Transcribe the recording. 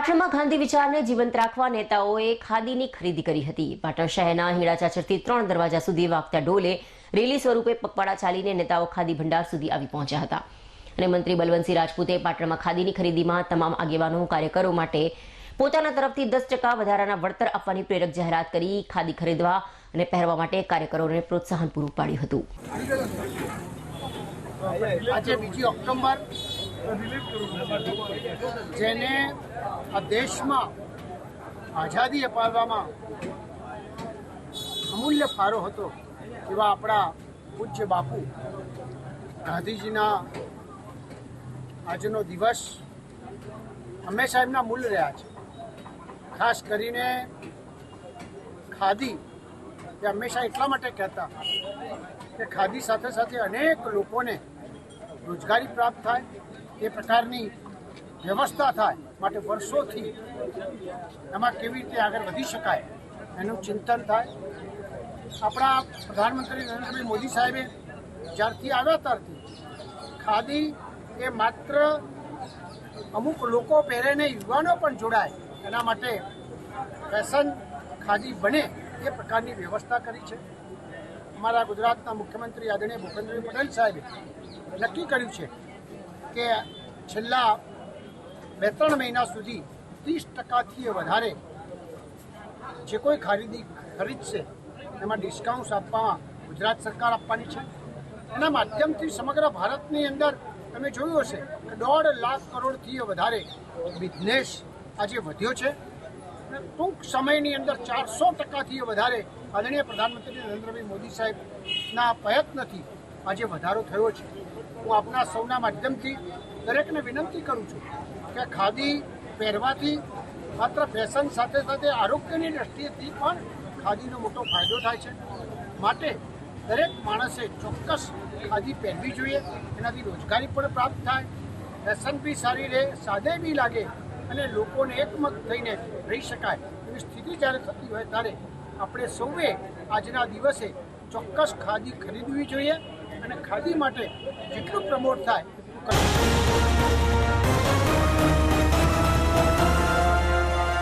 પાટણમાં ગાંધી વિચારને જીવંત રાખવા નેતાઓએ ખાદીની ખરીદી કરી હતી. પાટણ શહેરના હીરાચાચરથી ત્રણ દરવાજા સુધી વાગતા ડોલે રેલી સ્વરૂપે પગપાળા ચાલીને નેતાઓ ખાદી ભંડાર સુધી આવી પહોંચ્યા હતા. અને મંત્રી બલવંતસિંહ રાજપૂતે પાટણમાં ખાદીની ખરીદીમાં તમામ આગેવાનો, કાર્યકરો માટે પોતાના તરફથી દસ ટકા વધારાના વળતર આપવાની પ્રેરક જાહેરાત કરી ખાદી ખરીદવા અને પહેરવા માટે કાર્યકરોને પ્રોત્સાહન પૂરું પાડ્યું હતું. આજે બીજી ઓક્ટોબર જેને આ દેશમાં આઝાદી અપાવવામાં અમૂલ્ય ફાળો હતો એવા આપણા પૂજ્ય બાપુ ગાંધીજીના આજનો દિવસ હંમેશા એમના મૂલ રહ્યા છે. ખાસ કરીને ખાદી એ હંમેશા એટલા માટે કહેતા કે ખાદી સાથે સાથે અનેક લોકોને રોજગારી પ્રાપ્ત થાય એ પ્રકારની વ્યવસ્થા થાય માટે વર્ષોથી એમાં કેવી રીતે આગળ વધી શકાય એનું ચિંતન થાય. આપણા પ્રધાનમંત્રી નરેન્દ્રભાઈ મોદી સાહેબે જ્યારથી આવ્યા ત્યારથી ખાદી એ માત્ર અમુક લોકો પહેરે ને યુવાનો પણ જોડાય એના માટે ફેશન ખાદી બને એ પ્રકારની વ્યવસ્થા કરી છે. અમારા ગુજરાતના મુખ્યમંત્રી આદરણીય ભૂપેન્દ્રભાઈ પટેલ સાહેબે નક્કી કર્યું છે કે છેલ્લા બે ત્રણ મહિના સુધી ત્રીસ ટકાથી વધારે જે કોઈ ખરીદી ખરીદશે, એમાં ડિસ્કાઉન્ટ આપવામાં ગુજરાત સરકાર આપવાની છે. એના માધ્યમથી સમગ્ર ભારતની અંદર તમે જોયું હશે કે દોઢ લાખ કરોડથી વધારે બિઝનેસ આજે વધ્યો છે. ટૂંક સમયની અંદર ચારસો ટકાથી વધારે આદરણીય પ્રધાનમંત્રી નરેન્દ્રભાઈ મોદી સાહેબના પ્રયત્નથી આજે વધારો થયો છે. હું આપના સૌના માધ્યમથી દરેકને વિનંતી કરું છું કે ખાદી પહેરવાથી માત્ર ફેશન સાથે સાથે આરોગ્યની દ્રષ્ટિએથી પણ ખાદીનો મોટો ફાયદો થાય છે. માટે દરેક માણસે ચોક્કસ ખાદી પહેરવી જોઈએ. એનાથી રોજગારી પણ પ્રાપ્ત થાય. ફેશન બી સારી રહે, સાદે બી લાગે અને લોકોને એકમત થઈને રહી શકાય. એવી સ્થિતિ જ્યારે થતી હોય ત્યારે આપણે સૌએ આજના દિવસે ચોક્કસ ખાદી ખરીદવી જોઈએ અને ખાદી માટે જેટલું પ્રમોટ થાય.